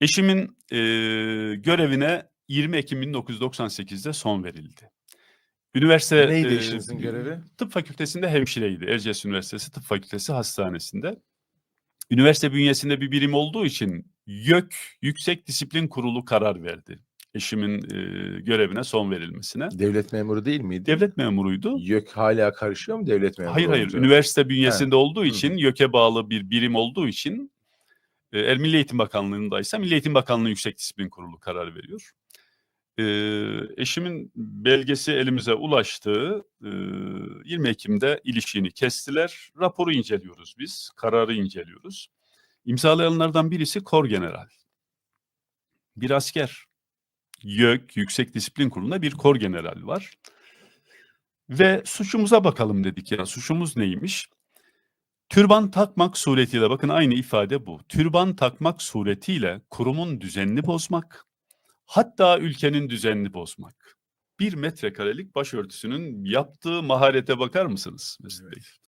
Eşimin eee, görevine 20 Ekim 1998'de son verildi. Üniversite Neydi eee, eşinizin görevi? Tıp fakültesinde hemşireydi. Erciyes Üniversitesi Tıp Fakültesi Hastanesi'nde. Üniversite bünyesinde bir birim olduğu için YÖK Yüksek Disiplin Kurulu karar verdi. Eşimin eee, görevine son verilmesine. Devlet memuru değil miydi? Devlet memuruydu. YÖK hala karışıyor mu devlet memuru Hayır hayır. olunca? Üniversite bünyesinde olduğu Hı için, YÖK'e bağlı bir birim olduğu için e, eğer Milli Eğitim Bakanlığı'ndaysa Milli Eğitim Bakanlığı Yüksek Disiplin Kurulu karar veriyor. E, eşimin belgesi elimize ulaştı. E, 20 Ekim'de ilişiğini kestiler. Raporu inceliyoruz biz. Kararı inceliyoruz. İmzalayanlardan birisi Kor General. Bir asker. YÖK Yüksek Disiplin Kurulu'nda bir Kor General var. Ve suçumuza bakalım dedik ya. Suçumuz neymiş? Türban takmak suretiyle bakın aynı ifade bu. Türban takmak suretiyle kurumun düzenini bozmak, hatta ülkenin düzenini bozmak. Bir metrekarelik başörtüsünün yaptığı maharete bakar mısınız Mesut Bey?